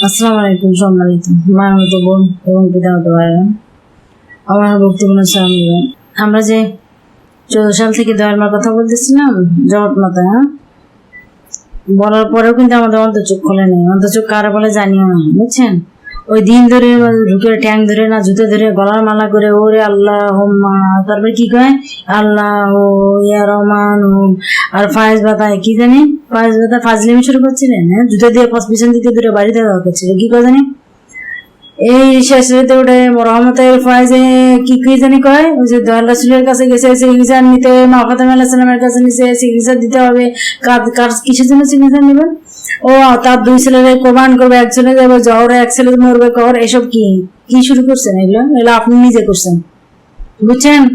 আসসালামু আলাইকুম, সম্মানিত। মানবত বোন এবং পিতামত ভাইরা আমার বক্তব্য স্বামী আমরা যে চোদ্দ সাল থেকে দয়ালমার কথা বলতেছিলাম জগৎ মাতা হ্যাঁ? বলার পরেও কিন্তু আমাদের অন্তচোখ খোলে নেই। অন্তচোখ কারও বলে জানিও না, বুঝছেন? ওই দিন ধরে ঢুকে ট্যাং ধরে না, জুতো ধরে, গলার মালা করে ওরে আল্লাহ হোম্মা তারপরে কি কয়? আল্লাহ ও ইয়া রহমান ও আর ফায়েজ বাতায় কি জানি? ফায়েজ বাতা ফাজলিমি শুরু করছিলেন হ্যাঁ? জুতো দিয়ে পাশ পিছন দিকে ধরে বাড়িতে দেওয়া করছিল কি কয় জানি? এই শেষ রাতে ওটা রহমতের ফায়েজে কি কি জানি কয়? ওই যে দয়াল রাসুলের কাছে গেছে চিকিৎসা নিতে, মা ফাতেমা আলাইহিস সালামের কাছে নিছে চিকিৎসা দিতে হবে। কার কিসের জন্য চিকিৎসা নেবেন? ও তার দুই ছেলেরে কোরবান করবে এক ছেলে যাবে জহরে এক ছেলে মরবে কর এসব কি? কি শুরু করছেন এগুলো? এগুলো আপনি নিজে করছেন। বুঝছেন?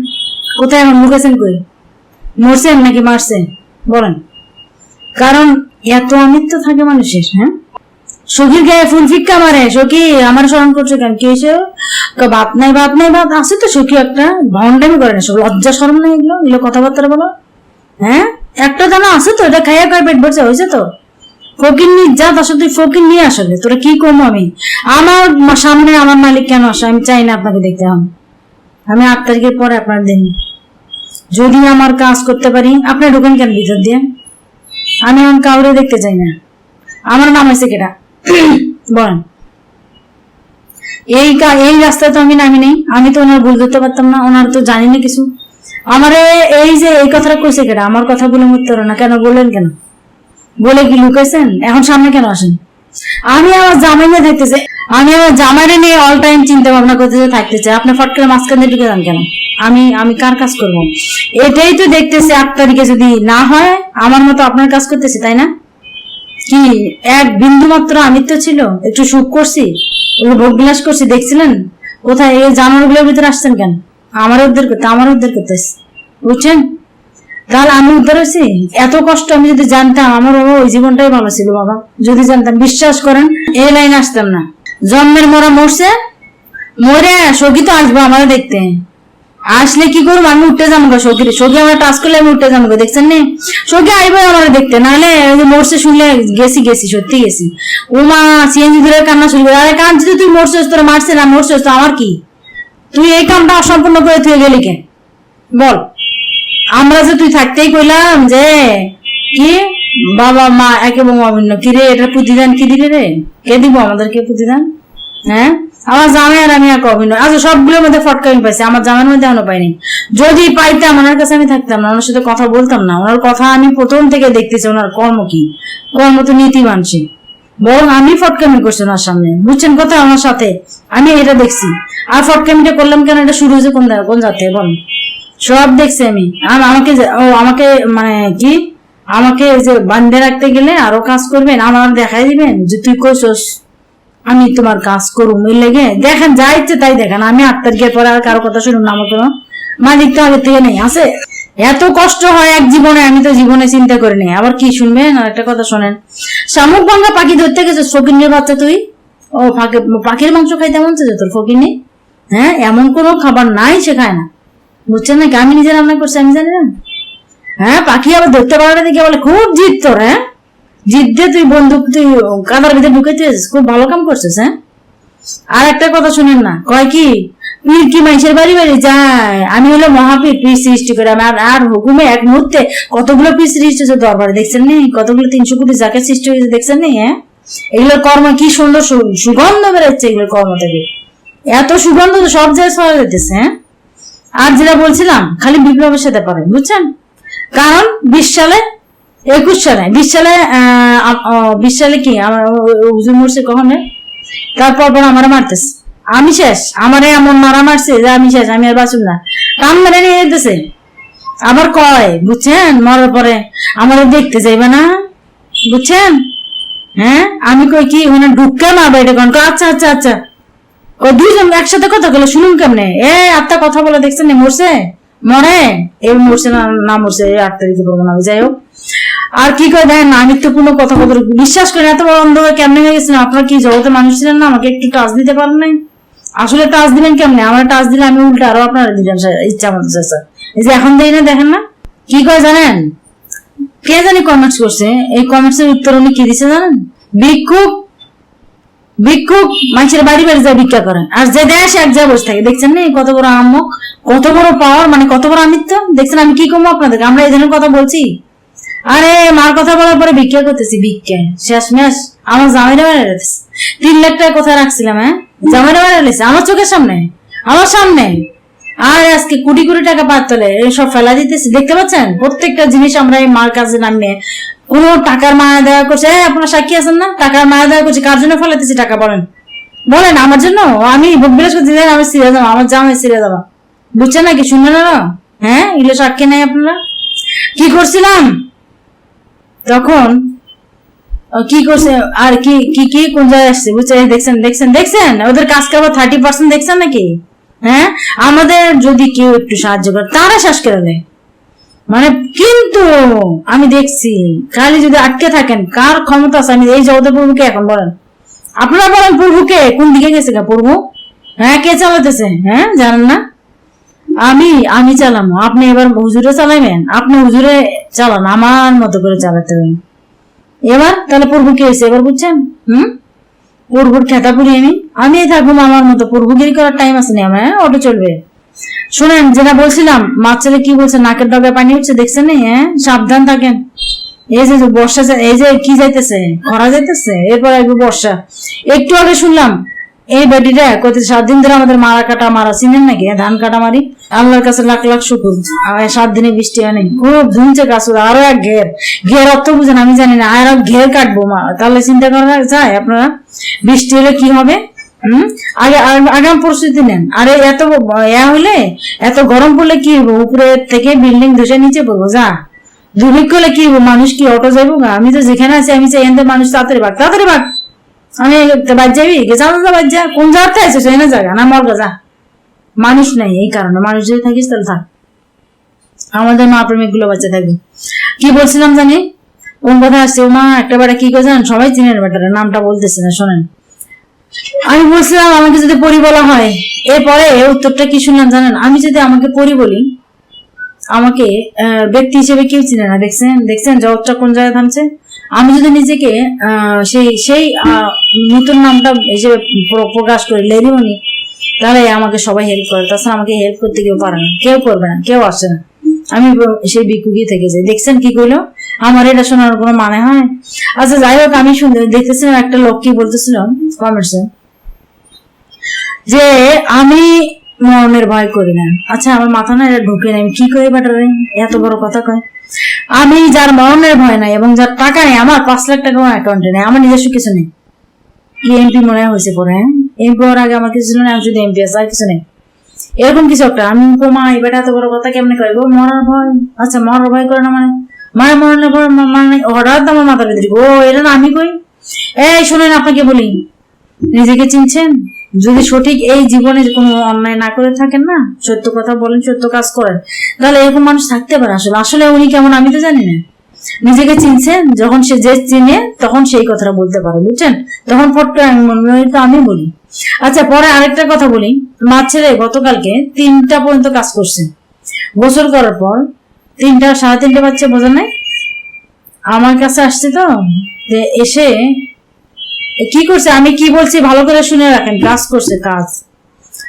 কোথায় এখন লুকেছেন কই? মরছেন নাকি মারছেন? বলেন। কারণ এত অমিত্য থাকে মানুষের হ্যাঁ? সখীর গায়ে ফুল ফিক্কা মারে। সখী আমার স্মরণ করছে কেন? কি কয়, বাপ নাই বাপ নাই বাপ আছে তো সখী একটা। ভণ্ডামি করে না সব লজ্জা শরম নাই এগুলো। এগুলো কথাবার্তা বলো। হ্যাঁ? একটা দানা আছে তো এটা খাইয়া খাই পেট ভরছে হয়েছে তো। ফকির নি যা তার সাথে ফকির নিয়ে আসলে তোরা কি করব আমি? আমার সামনে আমার মালিক কেন আসে? আমি চাই না আপনাকে দেখতে হবে আমি আট তারিখের পরে আপনার দিন। যদি আমার কাজ করতে পারি, আপনি ঢুকেন কেন ভিতর দিয়ে? আমি এখন কাউরে দেখতে চাই না। আমার নাম হয়েছে কেটা বলেন। এই এই রাস্তায় তো আমি নামি নেই। আমি তো ওনার ভুল ধরতে পারতাম না, ওনার তো জানি না কিছু। আমারে এই যে এই কথাটা কইছে কেটা আমার কথা বলে মরতে না। কেন বললেন কেন? বলে কি লুকাইছেন? এখন সামনে কেন আসেন? আমি আমার জামাই নিয়ে চাই আমি আমার জামাইরে নিয়ে অল টাইম চিন্তা ভাবনা করতে থাকতে চাই আপনি ফট করে মাঝখানে ঢুকে যান কেন? আমি আমি কার কাজ করব? এটাই তো দেখতেছি আট তারিখে যদি না হয়, আমার মতো আপনার কাজ করতেছি, তাই না? কি, এক বিন্দু মাত্র আমিত্ব ছিল? একটু সুখ করছি? একটু ভোগ বিলাস করছি? দেখছিলেন? কোথায় এই জানোয়ারগুলোর ভিতরে আসছেন কেন? আমার উদ্ধার করতে, আমার উদ্ধার করতেছে। বুঝছেন? তাহলে আমি উদ্ধার হয়েছি? এত কষ্ট আমি যদি জানতাম, আমার বাবা ওই জীবনটাই ভালো ছিল, বাবা। যদি জানতাম, বিশ্বাস করেন, এই লাইন আসতাম না। জন্মের মরা মরছে, মরে সখী তো আসব আমার দেখতে। আসলে কি করব? আমি উঠতে যাব গো সখী সখী আমার টাচ করলে আমি উঠতে যাব দেখছেন নি? সখী আইবো আমার দেখতে, নাহলে মরছে শুনলে গেছি গেছি, সত্যি গেছি। ও মা সিএনজি ধরে কান্না শুরু করে, আরে কাঁদছি তুই, মরছিস তোরা মারছে না, মরছিস তো, আমার কি? তুই এই কামটা অসম্পূর্ণ করে তুই গেলি কে? বল। আমরা যে তুই থাকতেই কইলাম যে, কি? বাবা, মা, একে বোমা ভিন্ন। কি রে এটা প্রতিদান কি দিবি রে? কে দিব আমাদেরকে প্রতিদান? হ্যাঁ? আমার জামাই আর আমি এক অভিনয় আচ্ছা সবগুলোর মধ্যে ফটকা আমি পাইছি। আমার জামাইয়ের মধ্যে এখনও পাইনি। যদি পাইতাম, ওনার কাছে আমি থাকতাম না। ওনার সাথে কথা বলতাম না। ওনার কথা আমি প্রথম থেকে দেখতেছি, ওনার কর্ম কি? কর্ম তো নীতি মানছি বরং আমি ফটকামি করছি ওনার সামনে। বুঝছেন কথা? আমার সাথে। আমি এটা দেখছি। আর ফটকামিটা করলাম কেন? এটা শুরু হয়েছে কোন কোন জাতে? বল। সব দেখছি আমি। আর আমাকে ও আমাকে মানে কি? আমাকে যে বান্ধে রাখতে গেলে আরও কাজ করবেন আমার দেখাই দিবেন যে তুই কইছস, আমি তোমার কাজ করুম। এই লেগে দেখেন, যা ইচ্ছে তাই দেখেন। আমি আট তারিখের পরে আর কারও কথা শুনুন আমার কোনো মালিক তো আগে থেকে নেই, আছে? এত কষ্ট হয় এক জীবনে, আমি তো জীবনে চিন্তা করে নেই। আবার কি শুনবেন? আর একটা কথা শোনেন। শামুক ভাঙ্গা পাখি ধরতে গেছে ফকিনের বাচ্চা তুই? ও পাখির মাংস খাইতে মন তোর ফকিনে হ্যাঁ এমন কোনো খাবার নাই সে খায় না। বুঝছেন নাকি আমি নিজে রান্না করছি, আমি জানি না। হ্যাঁ পাখি আবার ধরতে পারাটা দেখে বলে, খুব জিদ তোর হ্যাঁ? জিদ দিয়ে তুই বন্দুক, তুই কাদার ভিতরে ঢুকে তুই খুব ভালো কাম করছিস হ্যাঁ? আর একটা কথা শুনেন না, কয় কি? পীর কি মানুষের বাড়ি বাড়ি, যায়। আমি হলো মহাপীর, পীর সৃষ্টি করে আর আর হুকুমে এক মুহূর্তে কতগুলো পীর সৃষ্টি হয়েছে দরবারে, দেখছেন নি? কতগুলো তিনশো কোটি জাকের সৃষ্টি হয়েছে, দেখছেন নি হ্যাঁ? এগুলোর কর্ম কি সুন্দর সুগন্ধ বেরোচ্ছে এগুলোর কর্ম থেকে। এত সুগন্ধ তো সব জায়গায় ছড়া যেতেছে হ্যাঁ? আর যেটা বলছিলাম, খালি বিপ্লবের সাথে পারে বুঝছেন? কারণ বিশ সালে, একুশ সালে, বিশ সালে বিশ সালে কি হুজুর মরছে কখন তারপর পর আমার মারতেছে। আমি শেষ, আমারে এমন মারা মারছে যে আমি শেষ, আমি আর বাঁচুম না। কাম মেরে নিয়ে যেতেছে। আবার কয়, বুঝছেন? মরার পরে আমার দেখতে যাইবে না, বুঝছেন? হ্যাঁ? আমি কই কি, ওখানে ঢুকে মারবে এটা কোন? আচ্ছা আচ্ছা আচ্ছা। ও দুইজন একসাথে কথা বলে শুনুন কেমনে? এ আত্মা কথা বলে দেখছেন মরছে? মরে? এ মরছে না না মরছে এই আট তারিখে বলব না যাই হোক। আর কি করে দেখেন না, আমি তো কোনো কথা বলতে বিশ্বাস করেন এত বড় অন্ধ হয়ে কেমনে হয়ে গেছেন আপনার কি জগতে মানুষ ছিলেন না? আমাকে একটু টাচ দিতে পারেন নাই? আসলে টাচ দিবেন কেমনে? আমার টাচ দিলে আমি উল্টা আরও আপনার দিলাম ইচ্ছা মতো স্যার এই যে এখন দেই না দেখেন না? কি করে জানেন? কে জানি কমেন্টস করছে? এই কমেন্টস এর উত্তর উনি কি দিছে জানেন? ভিক্ষুক ভিক্ষুক মানুষের বাড়ি বাড়ি যায় ভিক্ষা করে আর যে দেশ এক জায়গায় বসে থাকে। দেখছেন না? কত বড় কত বড় পাওয়ার মানে কত বড় আমিত্ব? দেখছেন, আমি কি করব আপনাদেরকে? আমরা এই কথা বলছি? আরে, মার কথা বলার পরে ভিক্ষা করতেছি ভিক্ষা শেষ মেশ আমার তিন লাখ টাকা কোথায় রাখছিলাম হ্যাঁ? জামাইরা বেড়ে আমার চোখের সামনে? আমার সামনে? আর, আজকে কোটি কোটি টাকা পাত তোলে সব ফেলা দিতেছি। দেখতে পাচ্ছেন? প্রত্যেকটা জিনিস আমরা এই মার কাছে নামিয়ে কোনো টাকার মায়া দেওয়া করছে আপনারা সাক্ষী আছেন না? টাকার মায়া দেওয়া করছে, কার জন্য ফেলাতেছি টাকা বলেন? বলেন, আমার জন্য? আমি করতে যাই, আমি সিরিয়াস যাব, আমার জামাই সিরিয়াস যাব। বুঝছেন নাকি? শুনলেন না? হ্যাঁ? এগুলো সাক্ষী নাই আপনারা? কি করছিলাম? তখন কি করছে? আর কি কি কি, কোন জায়গায় আসছে? বুঝছেন? দেখছেন দেখছেন দেখছেন? ওদের কাজ করব থার্টি পার্সেন্ট দেখছেন নাকি? হ্যাঁ? আমাদের যদি কেউ একটু সাহায্য করে, তারা শ্বাস কেড়ে নেয়। মানে কিন্তু আমি দেখছি, খালি যদি আটকে থাকেন, কার ক্ষমতা আছে? আমি এই জগতের প্রভুকে এখন বলেন। আপনারা বলেন প্রভুকে, কোন দিকে গেছে গা প্রভু? হ্যাঁ কে চালাতেছে? হ্যাঁ জানেন না? আমি আমি চালামো। আপনি এবার হুজুরে চালাইবেন? আপনি হুজুরে চালান, আমার মতো করে চালাতে হবে। এবার তাহলে প্রভু কি হয়েছে এবার বুঝছেন? হুম? প্রভুর খেতা পুরি আমি। আমি থাকব আমার মতো। প্রভুগিরি করার টাইম আছে না আমার হ্যাঁ? অটো চলবে। শোনেন যেটা বলছিলাম মাছ ছেলে কি বলছে নাকের ডগায় পানি উঠছে দেখছেন হ্যাঁ? সাবধান থাকেন। এই যে বর্ষা এই যে কি যাইতেছে? খরা যাইতেছে? এরপর একটু বর্ষা। একটু আগে শুনলাম এই বেটিটা কত সাত দিন ধরে আমাদের মারা কাটা মারা চিনেন নাকি? হ্যাঁ, ধান কাটা মারি। আল্লাহর কাছে লাখ লাখ শুকুর। সাত দিনে বৃষ্টি হয় নাই। খুব ধুমছে কাসুর আরও এক ঘের। ঘের অর্থ বুঝেন আমি জানি না। আর ঘের কাটবো মা। তাহলে চিন্তা করা যায় আপনারা? বৃষ্টি হলে কি হবে? আগে আগাম প্রস্তুতি নেন। আরে এত ইয়া হলে এত গরম পড়লে কি হব উপরে থেকে বিল্ডিং ধসে নিচে পড়ব, যা। দুর্ভিক্ষ হলে কি হব মানুষ কি অটো যাইবো গা? আমি তো যেখানে আছি, আমি চাই এনতে মানুষ তাড়াতাড়ি ভাগ তাড়াতাড়ি ভাগ আমি বাদ যাবি? গেছা তো বাদ যা? কোন জায়গাতে আছে সেখানে জায়গা না মর যা। মানুষ নাই এই কারণে। মানুষ যদি থাকিস, তাহলে থাক। আমাদের মা প্রেমিকগুলো বাচ্চা থাকবে। কি বলছিলাম জানি? কোন কথা আসছে? মা একটা বেটা কি করে জানেন? সবাই চিনেন বেটারা, নামটা বলতেছে না, শোনেন। আমি বলছিলাম, আমাকে যদি পরি বলা হয়, এরপরে উত্তরটা কি শুনলাম জানেন? আমি যদি আমাকে পরি বলি, আমাকে ব্যক্তি হিসেবে কেউ চিনে না, দেখছেন? দেখছেন জগৎটা কোন জায়গায় থামছে? আমি যদি নিজেকে সেই সেই নতুন নামটা হিসেবে প্রকাশ করি লেরিমনি তাহলে আমাকে সবাই হেল্প করে। তাছাড়া আমাকে হেল্প করতে কেউ পারে না। কেউ করবে না, কেউ আসে না। আমি সেই বিকুকি থেকে যাই। দেখছেন কি কইলো? আমার এটা শোনার কোনো মানে হয়? আচ্ছা যাই হোক, আমি শুনতে দেখতেছিলাম একটা লোক কি বলতেছিল কমেন্টসে যে আমি মরণের ভয় করি না। আচ্ছা আমার মাথা না এটা ঢুকে নাই, আমি কি করে বেটারে এত বড় কথা কয়। আমি যার মরণের ভয় নাই এবং যার টাকা নেই, আমার পাঁচ লাখ টাকা অ্যাকাউন্টে নেই, আমার নিজস্ব কিছু নেই। এমপি মনে হয়েছে পরে হ্যাঁ? এমপি হওয়ার আগে আমার কিছু ছিল না আমি শুধু এমপি আছে আর কিছু নেই। এরকম কিছু একটা, আমি কোমা এই বেটা এত বড় কথা কেমনে কইব? মরার ভয়। আচ্ছা মরার ভয় করে না মানে? মানে মরণের মা- মানে হঠাৎ আমার মাথার ভিতরে ও এটা না, আমি কই? এই, শুনেন, আপনাকে বলি। নিজেকে চিনছেন? যদি সঠিক এই জীবনে কোনো অন্যায় না করে থাকেন না, সত্য কথা বলেন, সত্য কাজ করেন, তাহলে এরকম মানুষ থাকতে পারে আসলে। আসলে উনি কেমন, আমি তো জানি না। নিজেকে চিনছেন? যখন সে যে চিনে, তখন সেই কথাটা বলতে পারে, বুঝছেন? তখন তো আমি বলি। আচ্ছা পরে আরেকটা কথা বলি। মা ছেলে গতকালকে তিনটা পর্যন্ত কাজ করছে। গোসল করার পর তিনটা, সাড়ে তিনটে বাচ্চা বোঝা নাই? আমার কাছে আসছে তো এসে কি করছে? আমি কি বলছি ভালো করে শুনে রাখেন, কাজ করছে, কাজ।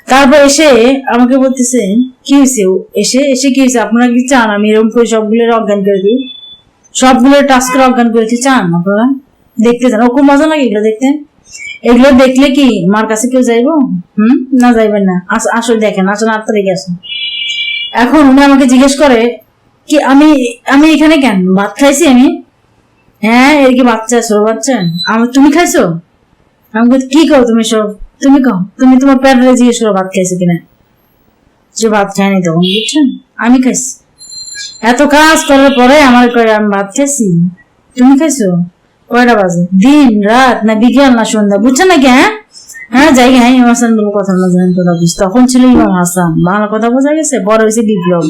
তারপর এসে আমাকে বলতেছে, কি হয়েছে? এসে এসে কি হয়েছে? আপনারা কি চান? আমি এরকম করে সবগুলো অজ্ঞান করে দিই। সবগুলো টাস্ক অজ্ঞান করে দিতে চান আপনারা? দেখতে চান ও খুব মজা লাগে এগুলো দেখতে? এগুলো দেখলে কি মার কাছে কেউ যাইবো? হুম? না, যাইবেন না। আস- দেখেন আসলে আট তারিখে আসেন। এখন উনি আমাকে জিজ্ঞেস করে কি আমি আমি এখানে কেন? ভাত খাইছি আমি? হ্যাঁ এর কি বাচ্চা ছোট বাচ্চা? আমার তুমি খাইছো? আমি বলি, কি কও তুমি সব? তুমি কও তুমি তোমার প্যারেন্টে জিজ্ঞেস করো ভাত খাইছো কিনা। যে ভাত খায়নি তখন বুঝছেন আমি খাইছি। এত কাজ করার পরে আমার কয়ে আমি ভাত খাইছি। তুমি খাইছো? কয়টা বাজে? দিন রাত না বিকেল না সন্ধ্যা বুঝছেন নাকি হ্যাঁ? হ্যাঁ যাই হ্যাঁ ইমাম হাসান বলে কথা না কথা বুঝ তখন ছিল ইমাম হাসান। বাংলা কথা বোঝা গেছে বড় হয়েছে বিপ্লব।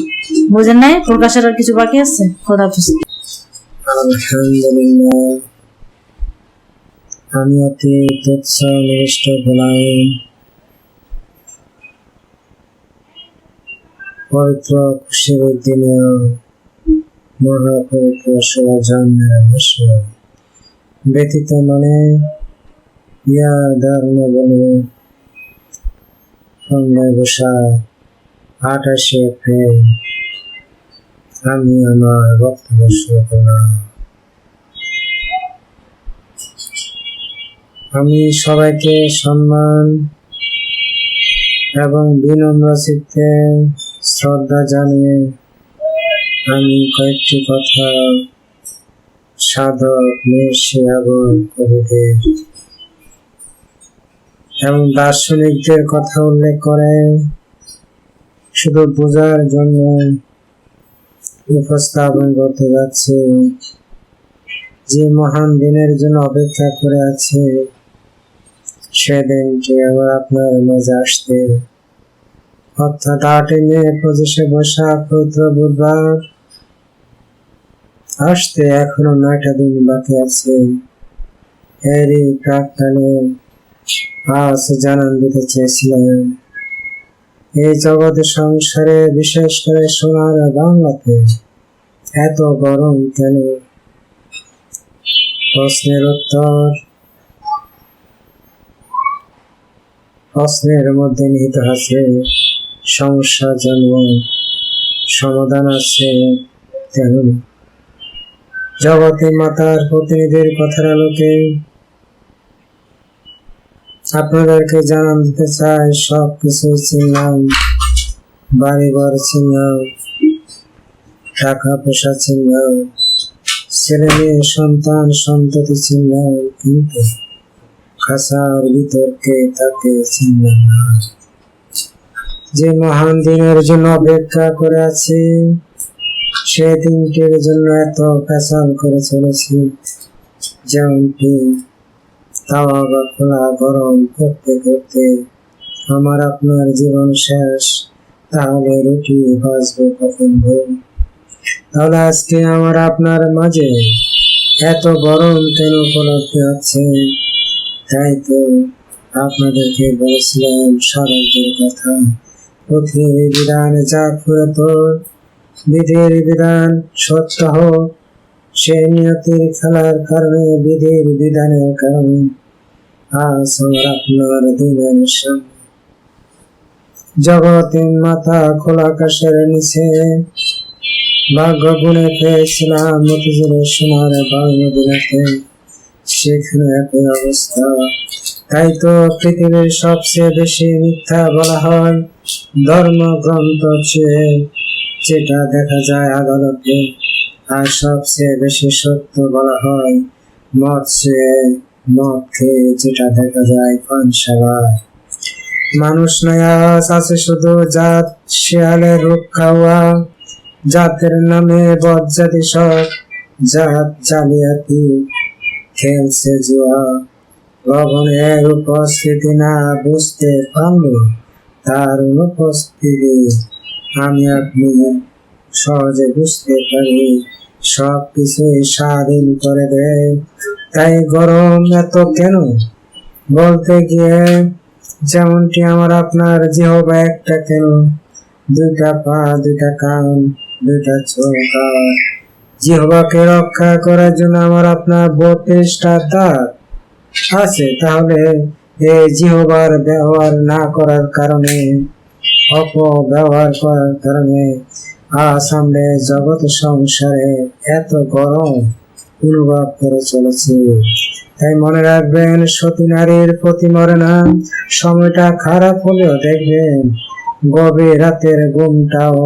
বুঝেন নাই? প্রকাশের আর কিছু বাকি আছে? কথা আলহামদুলিল্লাহ। আমি অতি পবিত্র খুশির দিনে মহাপবিত্র সুরাজান ব্যতীত মানে ইয়া ধর্ম বলে। সন্ধ্যায় বসা আঠাশে এপ্রিল। আমি আমার বক্তব্য শুরু করলাম। আমি সবাইকে সম্মান এবং বিনম্র চিত্তে শ্রদ্ধা জানিয়ে আমি কয়েকটি কথা সাধক নির্ষিয়াগর কবিদের এবং দার্শনিকদের কথা উল্লেখ করে শুধু বোঝার জন্য উপস্থাপন করতে যাচ্ছে, যে মহান দিনের জন্য অপেক্ষা করে আছে সেদিনটি আবার আপনার মাঝে আসতে। অর্থাৎ আটই মে পঁচিশে বৈশাখ, পবিত্র বুধবার। আসতে এখনও নয়টা দিন বাকি আছে। এরই প্রাককালে জানান দিতে চেয়েছিলেন। এই জগতে সংসারে বিশেষ করে সোনার বাংলাতে এত গরম কেন? প্রশ্নের উত্তর। প্রশ্নের মধ্যে নিহিত আছে সমস্যা যেমন সমাধান আছে তেমন। জগতে মাতার প্রতিনিধির কথার আলোকে আপনাদেরকে জানান দিতে চাই সব কিছু চিনলাম বাড়ি ঘর চিনলাম টাকা পয়সা চিনলাম ছেলে মেয়ে, সন্তান, সন্ততি চিনলাম কিন্তু খাসার ভিতরকে তাকে চিনলাম না। যে মহান দিনের জন্য অপেক্ষা করে আছি, সে দিনটির জন্য এত ফ্যাশন করে চলেছি, যেমনটি তাওয়া বা খোলা গরম করতে করতে আমার আপনার জীবন শেষ, তাহলে রুটি বাঁচবো কখন ঘুম তাহলে আজকে আমার আপনার মাঝে এত গরম কেন উপলব্ধি হচ্ছে? তাই তো আপনাদেরকে বলেছিলাম স্বরূপের কথা। পৃথিবীর বিধান যা ফুরে তোর, বিধির বিধান সত্য হোক। সে নিয়তির খেলার কারণে, বিধির বিধানের কারণে আজ আমার আপনার দিনের সামনে। মাথা খোলা নিচে, ভাগ্য গুণে পেয়েছিলাম সোনার বাংলাদেশে সেখানে একই অবস্থা। তাই তো পৃথিবীর সবচেয়ে বেশি মিথ্যা বলা হয় ধর্মগ্রন্থ চেয়ে যেটা দেখা যায় আদালতে। আর সবচেয়ে বেশি সত্য বলা হয় মদ চেয়ে মদ খেয়ে যেটা দেখা যায় পানশালায় মানুষ নয় আজ, আছে শুধু জাত শিয়ালের রূপ খাওয়া। জাতের নামে বজ্জাতি সব, জাত জালিয়াতি খেলছে জুয়া। লবণের উপস্থিতি না বুঝতে পারল, তার অনুপস্থিতি আমি আপনি সহজে বুঝতে পারি সব কিছুই স্বাধীন করে দেয় তাই গরম এত কেন? বলতে গিয়ে যেমনটি আমার আপনার জিহবা একটা কেন? দুইটা পা, দুইটা কান, দুইটা চোখ। জিহবাকে রক্ষা করার জন্য আমার আপনার বত্রিশটা দাঁত আছে। তাহলে এই জিহবার ব্যবহার না করার কারণে, অপব্যবহার করার কারণে আজ আমরা জগৎ সংসারে এত গরম অনুভব করে চলেছে। তাই মনে রাখবেন, সতী নারীর প্রতি মরে না সময়টা খারাপ হলেও দেখবেন, গভীর রাতের ঘুমটাও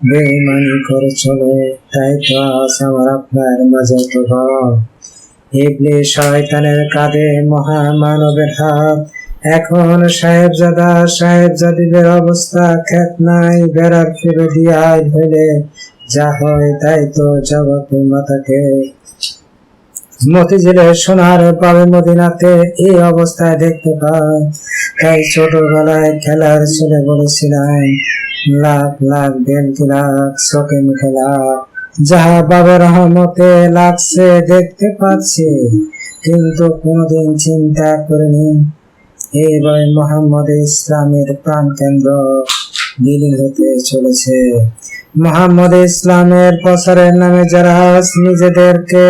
বেমানি করে চলে। তাই তো আজ আমার আপনার মাঝে তো গরম। ইবলি শয়তানের কাঁধে মহামানবের হাত এখন সাহেবজাদা সাহেবজাদিদের অবস্থা খ্যাত নাই, বেড়ার ফিরে দিয়ে হইলে যা হয় তাই তো জগতে মাতাকে মতিঝিলের সোনার পাবে মদিনাতে এই অবস্থায় দেখতে পাই, তাই ছোটবেলায় খেলার ছেলে বলেছিলাম, লাখ লাখ বেলকি লাখ, শোকে মুখে লাখ। যাহা বাবার রহমতে লাগছে দেখতে পাচ্ছি, কিন্তু কোনোদিন চিন্তা করিনি। এইবার মোহাম্মদ ইসলামের প্রাণ কেন্দ্র বিলীন হতে চলেছে। মোহাম্মদ ইসলামের প্রচারের নামে যারা নিজেদেরকে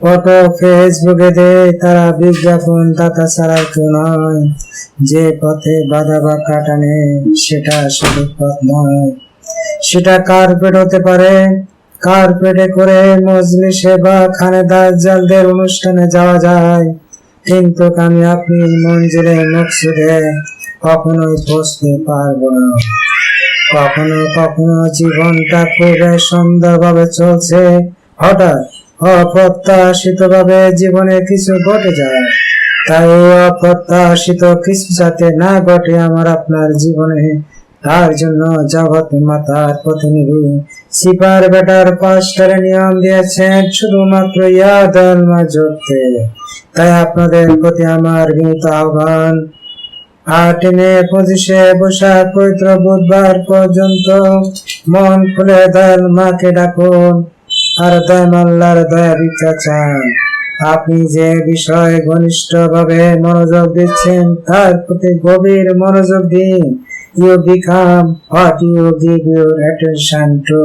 ফটো, ফেসবুকে দেয়, তারা বিজ্ঞাপন দাতা ছাড়া কেউ নয়। যে পথে বাধা বা কাটা নেই, সেটা সঠিক পথ নয়। সেটা কার্পেট হতে পারে, কার্পেটে করে মজলিসে বা খানে দাজ্জালদের অনুষ্ঠানে যাওয়া যায়। কিন্তু আমি আপনি মঞ্জিলে মকসুদে কখনোই পৌঁছতে পারব না। কখনো কখনো জীবনটা খুবই সুন্দরভাবে চলছে। হঠাৎ অপ্রত্যাশিত ভাবে জীবনে কিছু ঘটে যায়। তাই অপ্রত্যাশিত কিছু যাতে না ঘটে আমার আপনার জীবনে, তার জন্য জগৎ মাতার প্রতিনিধি সিপার বেটার পাঁচটার নিয়ম দিয়েছেন শুধুমাত্র ইয়াদ জড়তে তাই আপনাদের প্রতি আমার বিনীত আহ্বান। আট মে পঁচিশে বৈশাখ পবিত্র বুধবার পর্যন্ত মন খুলে দয়াল মাকে ডাকুন আর দয়াল আল্লাহর দয়া ভিক্ষা চান। আপনি যে বিষয়ে ঘনিষ্ঠ ভাবে মনোযোগ দিচ্ছেন, তার প্রতি গভীর মনোযোগ দিন। You become what you give your attention to.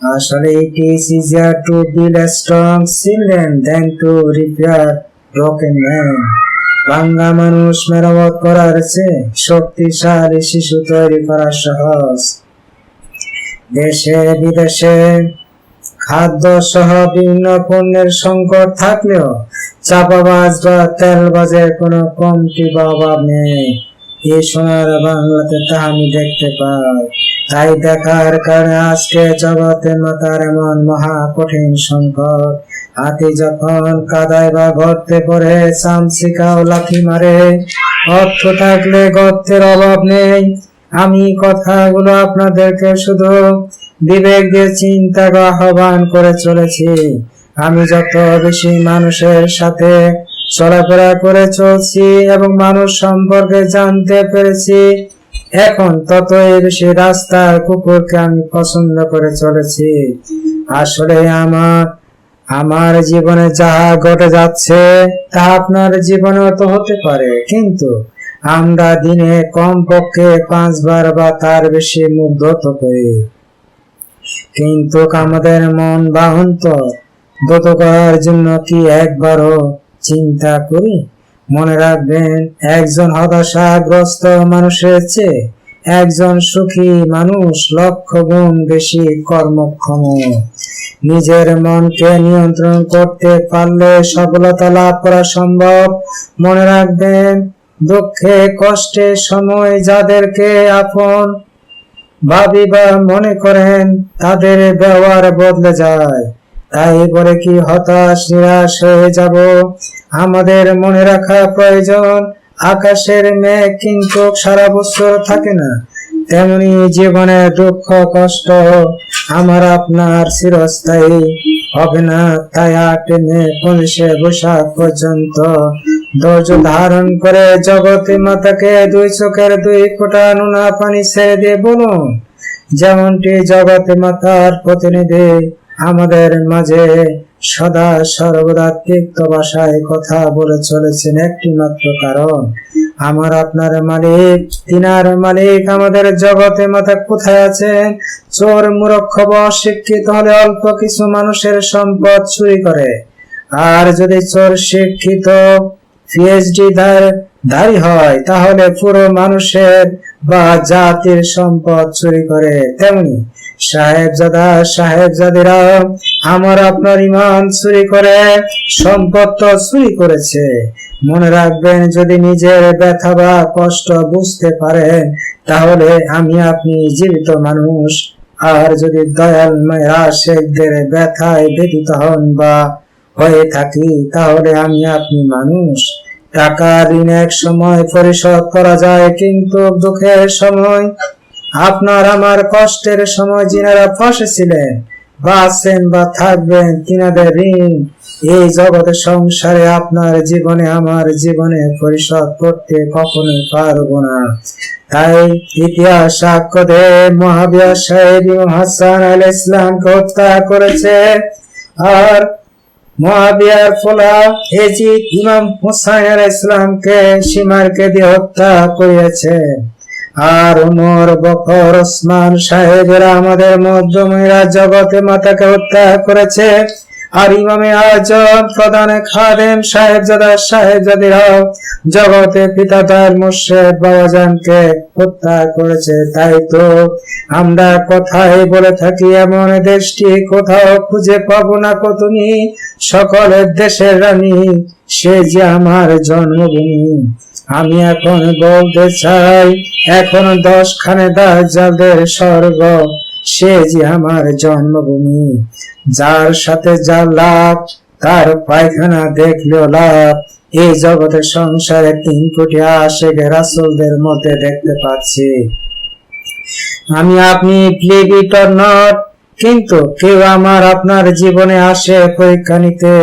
আসলে it is easier to build a strong children than to repair broken man ভাঙ্গা মানুষ মেরামত করার চেয়ে শক্তিশালী শিশু তৈরি করা সহজ। দেশে, বিদেশে খাদ্য সহ বিভিন্ন পণ্যের সংকট থাকলেও চাপাবাজ বা তেলবাজের কোনো কমতি বা অভাব নেই। এই সোনার বাংলাতে তা আমি দেখতে পাই। তাই দেখার কারণে আজকে জগতে মাতার এমন মহা কঠিন সংকট? হাতি যখন কাদায় বা গর্তে পড়ে চামচিকাও লাথি মারে। অর্থ থাকলে গর্তের অভাব নেই। আমি কথাগুলো আপনাদেরকে শুধু বিবেক দিয়ে চিন্তা আহ্বান করে চলেছি। আমি যত বেশি মানুষের সাথে চলাফেরা করে চলছি এবং মানুষ সম্পর্কে জানতে পেরেছি এখন ততই বেশি রাস্তার কুকুরকে আমি পছন্দ করে চলেছি। আসলে আমার আমার জীবনে যাহা ঘটে যাচ্ছে, তা আপনার জীবনেও তো হতে পারে। কিন্তু আমরা দিনে কম পক্ষে পাঁচবার বা তার বেশি মুগ্ধ তো করি। কিন্তু আমাদের মন বা অন্তর দত করার জন্য কি একবারও চিন্তা করি? মনে রাখবেন, একজন হতাশাগ্রস্ত মানুষের চেয়ে একজন সুখী মানুষ লক্ষ গুণ বেশি কর্মক্ষম। নিজের মনকে নিয়ন্ত্রণ করতে পারলে সফলতা লাভ করা সম্ভব। মনে রাখবেন, দুঃখে, কষ্টে সময় যাদেরকে আপন ভাবি বা মনে করেন, তাদের ব্যবহার বদলে যায়। তাই বলে কি হতাশ, নিরাশ হয়ে যাব? আমাদের মনে রাখা প্রয়োজন। আকাশের মেঘ কিন্তু সারা বছর থাকে না। তেমনি জীবনে দুঃখ, কষ্ট আমার আপনার চিরস্থায়ী হবে না। তাই আট মে পনেশে বৈশাখ পর্যন্ত ধৈর্য ধারণ করে জগতে মাতাকে দুই চোখের দুই ফোঁটা নোনা পানি ছেড়ে দিয়ে বলুন, যেমনটি জগতে মাতার প্রতিনিধি আমাদের মাঝে সদা সর্বদা তিক্ত ভাষায় কথা বলে চলেছেন একটি মাত্র কারণ, আমার আপনার মালিক, তিনার মালিক আমাদের জগতে মাথা কোথায় আছেন চোর, মূর্খ বা অশিক্ষিত হলে অল্প কিছু মানুষের সম্পদ চুরি করে। আর যদি চোর শিক্ষিত পিএইচডি ধার, ধারী হয়, তাহলে পুরো মানুষের বা জাতির সম্পদ চুরি করে। তেমনি সাহেবজাদা, সাহেবজাদিরা, আমার আপনার ইমান চুরি করে সম্পদ চুরি করেছে। মনে রাখবেন, যদি নিজের ব্যথা বা কষ্ট বুঝতে পারেন, তাহলে আমি আপনি জীবিত মানুষ। আর যদি দয়াল মায়েরা শেখদের ব্যথায় ব্যতীত হন বা হয়ে থাকি, তাহলে আমি আপনি মানুষ। টাকা ঋণ এক সময় পরিশোধ করা যায়, কিন্তু দুঃখের সময় আপনার আমার কষ্টের সময় যিনারা ফসেছিলেন বা আছেন বা থাকবেন তিনাদের ঋণ। এই জগতের সংসারে আপনার জীবনে, আমার জীবনে পরিশোধ করতে কখনোই পারব না। তাই ইতিহাস সাক্ষ্য দেয় মহাবিয়া সাহেব হাসান আল ইসলামকে হত্যা করেছে। আর মহাবিয়ার ফলা এজিদ ইমাম হুসাইন আল ইসলামকে সীমারকে দিয়ে হত্যা করিয়াছে। আর উমর বকর ওসমান সাহেবেরা আমাদের মধ্যমেরা জগতে মাতাকে হত্যা করেছে। আর ইমামে আজম, প্রধান খাদেম সাহেবজাদা সাহেবজাদিরা জগতে পিতা তার মুর্শেদ বাবাজানকে হত্যা করেছে। তাই তো আমরা কথাই বলে থাকি, এমন দেশটি কোথাও খুঁজে পাবো না কো সকলের দেশের রানী, সে যে আমার জন্মভূমি। আমি এখন বলতে চাই, এখন দশ খানে দাজ্জালদের স্বর্গ, সে যে আমার জন্মভূমি। যার সাথে যার লাভ, তার পায়খানা দেখলেও লাভ। এই জগতের সংসারে তিন কোটি আশেক রাসুলদের মধ্যে দেখতে পাচ্ছি। আমি আপনি বিলিভ নট, কিন্তু কেউ আমার আপনার জীবনে আসে পরীক্ষা নিতে,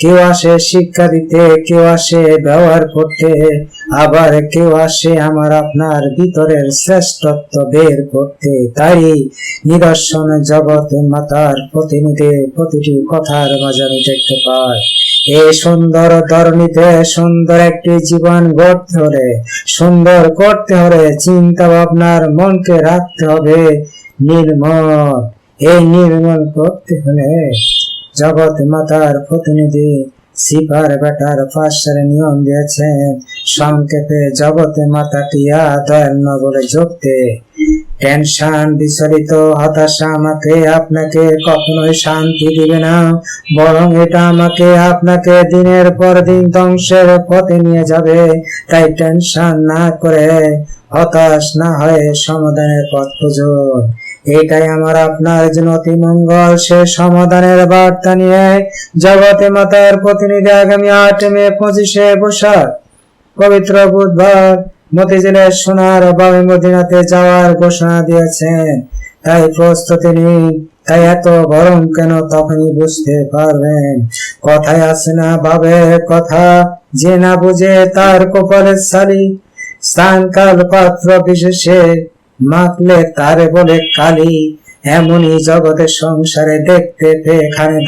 কেউ আসে শিক্ষা দিতে, কেউ আসে ব্যবহার করতে। আবার কেউ আসে আমার আপনার ভিতরের শ্রেষ্ঠত্ব বের করতে। তাই নিদর্শন জগতে মাতার প্রতিনিধি প্রতিটি কথার আমি দেখতে পাই। এই সুন্দর ধরণীতে সুন্দর একটি জীবন গড়তে হলে, সুন্দর করতে হলে চিন্তা ভাবনার মনকে রাখতে হবে নির্মল। এই নির্মল করতে হলে জগৎ মাতার প্রতিনিধি সিপার বেটার ফাঁসের নিয়ম দিয়েছেন সংক্ষেপে জগতে মাতা টিয়া দয়াল নগরে যোগতে টেনশন, বিচলিত, হতাশা আমাকে আপনাকে কখনোই শান্তি দিবে না। বরং এটা আমাকে আপনাকে দিনের পর দিন ধ্বংসের পথে নিয়ে যাবে। তাই টেনশন না করে, হতাশ না হয়ে সমাধানের পথ খুঁজুন। এটাই আমার আপনার জন্য অতি মঙ্গল, সে সমাধানের বার্তা নিয়ে জগতে মাতার প্রতিনিধি আগামী আট মে পঁচিশে বৈশাখ, পবিত্র বুধবার মতিঝিলের সোনার বাবু মদিনাতে যাওয়ার ঘোষণা দিয়েছেন। তাই প্রস্তুতি নিন, তাই এত গরম কেন তখনই বুঝতে পারবেন। কথায় আছে না ভাবের কথা, যে না বুঝে তার কপালের সালি। স্থান কাল পাত্র বিশেষে মাখলে তারে বলে, কালি, এমনই জগতের সংসারে দেখতে পেয়ে খানে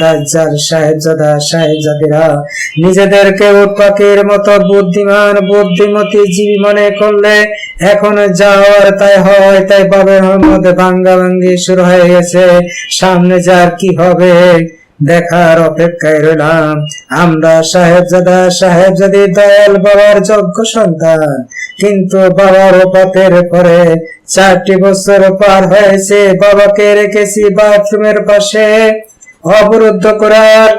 সাহেবজাদা সাহেবজাদিরা। নিজেদেরকে উৎপাকের মতো বুদ্ধিমান, বুদ্ধিমতী জীবী মনে করলে, এখন যাওয়ার তাই হয়, তাই বাবে মধ্যে ভাঙ্গা ভাঙ্গি শুরু হয়ে গেছে। সামনে যার কি হবে? দেখার অপেক্ষায় রইলাম। আমরা সাহেবজাদা, সাহেবজাদি দয়াল বাবার যোগ্য সন্তান। কিন্তু বাবার ওপাতের পরে চারটি বছর পার হয়েছে। বাবাকে রেখেছি বাথরুমের পাশে। অবরুদ্ধ করার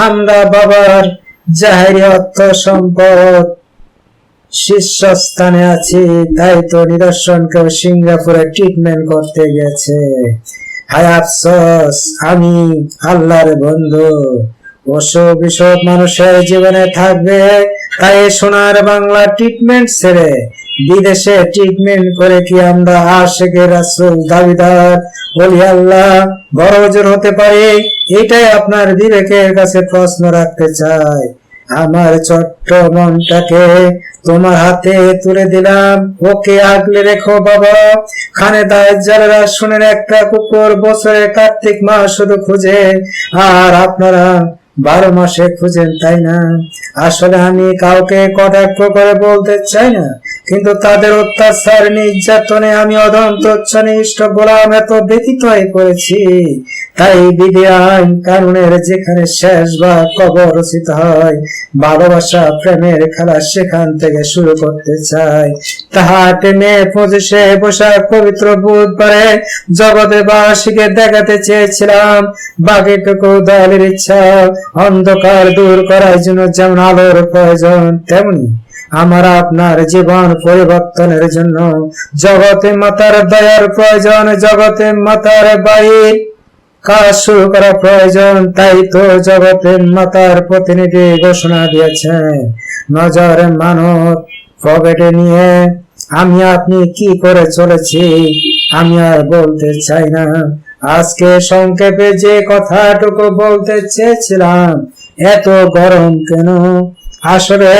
আমরা বাবার জাহেরি অর্থ সম্পদ শীর্ষস্থানে আছি। তাই তো নিদর্শন কেউ সিঙ্গাপুরে ট্রিটমেন্ট করতে গেছে। হায় আফসোস আমি আল্লাহর বন্ধু। অসুখ মানুষের জীবনে থাকবে, তাই সোনার বাংলা ট্রিটমেন্ট ছেড়ে বিদেশে ট্রিটমেন্ট করে কি আমরা আশেকে রাসুল, দাবিদার বলি আল্লাহ, বড় হতে পারে? এটাই আপনার বিবেকের কাছে প্রশ্ন রাখতে চাই। আমার ছোট্ট মনটাকে তোমার হাতে তুলে দিলাম। ওকে আগলে রেখো বাবা। খানে দাজ্জালেরা শুনেন একটা কুকুর বছরে কার্তিক মাস শুধু খুঁজে, আর আপনারা বারো মাসে খুঁজেন, তাই না? আসলে আমি কাউকে কটাক্ষ করে বলতে চাই না, কিন্তু তাদের অত্যাচার, নির্যাতনে আমি অদন্ত গোলাম এত ব্যতীত পড়েছি তাই বিধি কানুনের যেখানে শেষ বা কবর রচিত হয়, ভালোবাসা, প্রেমের খেলা সেখান থেকে শুরু করতে চাই তাহা টেনে পঁচিশে বৈশাখ পবিত্র বুধবারে জগতে বাসীকে দেখাতে চেয়েছিলাম। বাকিটুকু দলের ইচ্ছা, অন্ধকার দূর করার জন্য যেমন আলোর প্রয়োজন, তেমনি আমার আপনার জীবন পরিবর্তনের জন্য। জগতে মাতার দয়ার প্রয়োজন, জগতে মাতার বাড়ি কাজ শুরু করা প্রয়োজন, তাই তো জগতের মাতার প্রতিনিধি ঘোষণা দিয়েছেন নজর মানব পকেটে নিয়ে, আমি আপনি কি করে চলেছি? আমি আর বলতে চাই না। আজকে সংক্ষেপে যে কথাটুকু বলতে চেয়েছিলাম, এত গরম কেন? আসলে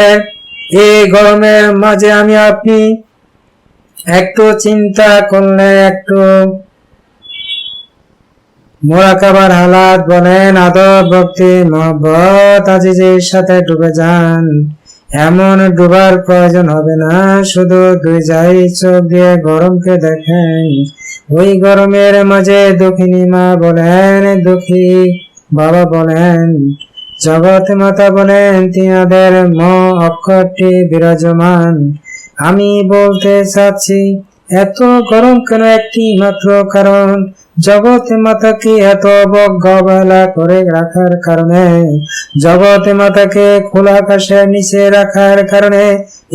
এই গরমের মাঝে আমি আপনি একটু চিন্তা করলে একটু মোরাকাবার হালাত বলেন, আদব, ভক্তি, মহব্বত আজিজের সাথে ডুবে যান। এমন ডুবার প্রয়োজন হবে না, শুধু দুই যাই চোখ দিয়ে গরমকে দেখেন। ওই গরমের মাঝে দুঃখিনী মা বলেন, দুঃখী বাবা বলেন, জগৎ মাতা বলেন, তিনাদের ম অক্ষরটি বিরাজমান। আমি বলতে চাচ্ছি, এত গরম কেন একটি মাত্র কারণ? জগৎ মাতাকে এত অবজ্ঞা করে রাখার কারণে? জগৎ মাতাকে খোলা আকাশের নিচে রাখার কারণে?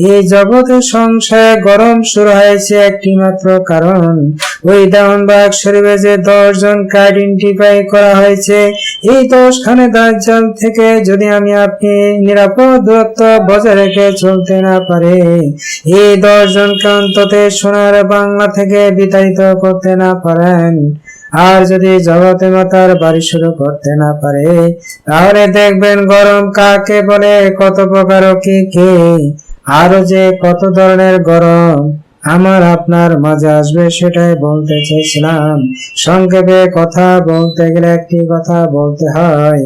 এই জগতের সংসারে গরম শুরু হয়েছে একটি মাত্র কারণ। ওই দাউনবাগ শরীফে যে দশ জনকে আইডেন্টিফাই করা হয়েছে, এই দশ খানে দাজ্জাল থেকে যদি আমি আপনি নিরাপদ দূরত্ব বজায় রেখে চলতে না পারে, এই দশ জনকে অন্তত সোনার বাংলা থেকে বিতাড়িত করতে না পারেন। আর যদি জগতে মাতার বাড়ি শুরু করতে না পারে, তাহলে দেখবেন গরম কাকে বলে, কত প্রকার কি কি আরও যে কত ধরনের গরম। আমার আপনার মাঝে আসবে সেটাই বলতে চেয়েছিলাম। সংক্ষেপে কথা বলতে গেলে একটি কথা বলতে হয়।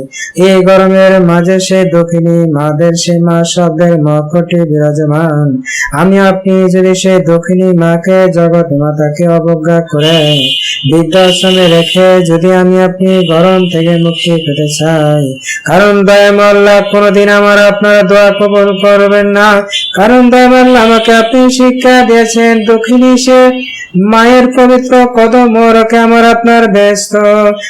এই গরমের মাঝে সে দক্ষিণী মাদের সে মা শব্দের মকটি বিরাজমান। আমি আপনি যদি সে দক্ষিণী মাকে জগৎ মাতাকে অবজ্ঞা করে বৃদ্ধাশ্রমে রেখে যদি আমি আপনি গরম থেকে মুক্তি পেতে চাই, কারণ দয়ামাল্লাহ কোনোদিন আমার আপনার দোয়া কবুল করবেন না। কারণ দয়ামাল্লাহ আমাকে আপনি শিক্ষা দিয়েছেন দক্ষিণী সে মায়ের পবিত্র কদম কেমন আমার আপনার ব্যস্ত।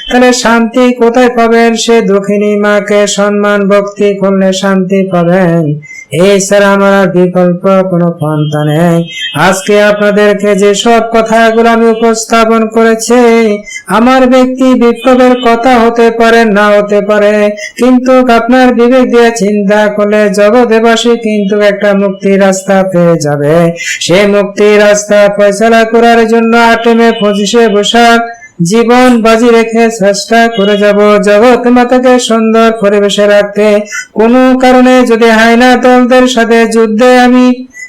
তাহলে শান্তি কোথায় পাবেন? সে দক্ষিণী মাকে সম্মান, ভক্তি করলে শান্তি পাবেন। এই ছাড়া আমার আর বিকল্প কোনো পন্থা নেই। আজকে আপনাদেরকে যে সব কথাগুলো আমি উপস্থাপন করেছি, আমার ব্যক্তি বিপ্লবের কথা হতে পারে, না হতে পারে, কিন্তু আপনার বিবেক দিয়ে চিন্তা করলে জগৎবাসী কিন্তু একটা মুক্তি রাস্তা পেয়ে যাবে। সেই মুক্তির রাস্তা ফয়সলা করার জন্য আটেমে পঁচিশে বৈশাখ জীবন বাজি রেখে চেষ্টা করে যাব। জগৎ মাতাকে সুন্দর পরিবেশে রাখতে কোনো কারণে যদি হায়না তোমাদের সাথে যুদ্ধে আমি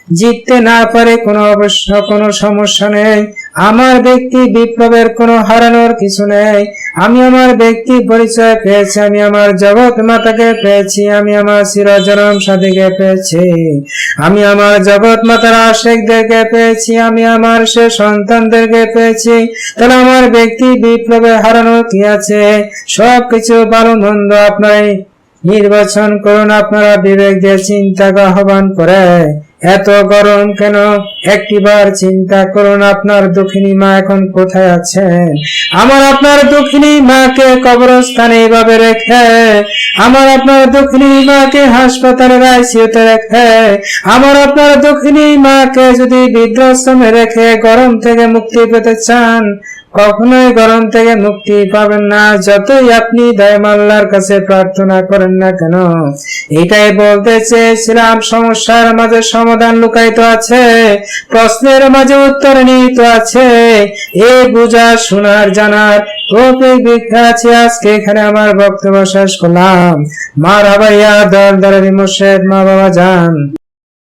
জিততে না পারে কোনো অবশ্য কোনো সমস্যা নেই। আমার ব্যক্তি বিপ্লবের কোনো হারানোর কিছু নেই। আমি আমার ব্যক্তি পরিচয় পেয়েছি, আমি আমার জগৎ মাতাকে পেয়েছি, আমি আমার চিরজনম সাথীকে পেয়েছি। আমি আমার জগৎ মাতার আশেকদেরকে পেয়েছি, আমি আমার সে সন্তানদেরকে পেয়েছি। তাহলে আমার ব্যক্তি বিপ্লবে হারানোর কি আছে? সবকিছু ভালো মন্দ আপনারাই নির্বাচন করুন, আপনারা বিবেক দিয়ে চিন্তাকে আহ্বান করে। এত গরম কেন? একটিবার চিন্তা করুন, আপনার দক্ষিণী মা এখন কোথায় আছেন? আমার আপনার দক্ষিণী মাকে কবরস্থানে এইভাবে রেখে, আমার আপনার দক্ষিণী মাকে হাসপাতালের আইসিইউতে রেখে, আমার আপনার দক্ষিণী মাকে যদি বৃদ্ধাশ্রমে রেখে গরম থেকে মুক্তি পেতে চান কখনোই গরম থেকে মুক্তি পাবেন না। যতই আপনি দয়মাল্লার কাছে প্রার্থনা করেন না কেন, এটাই বলতে চেয়েছিলাম, সমস্যার মাঝে সমাধান লুকায়িত আছে, প্রশ্নের মাঝে উত্তর নিহিত আছে। এ বুঝা, শোনার, জানার তৌফিক ভিক্ষা আছে। আজকে এখানে আমার বক্তব্য শেষ করলাম। মা রাবাইয়া দর দরারি মোর্শেদ মা বাবা যান।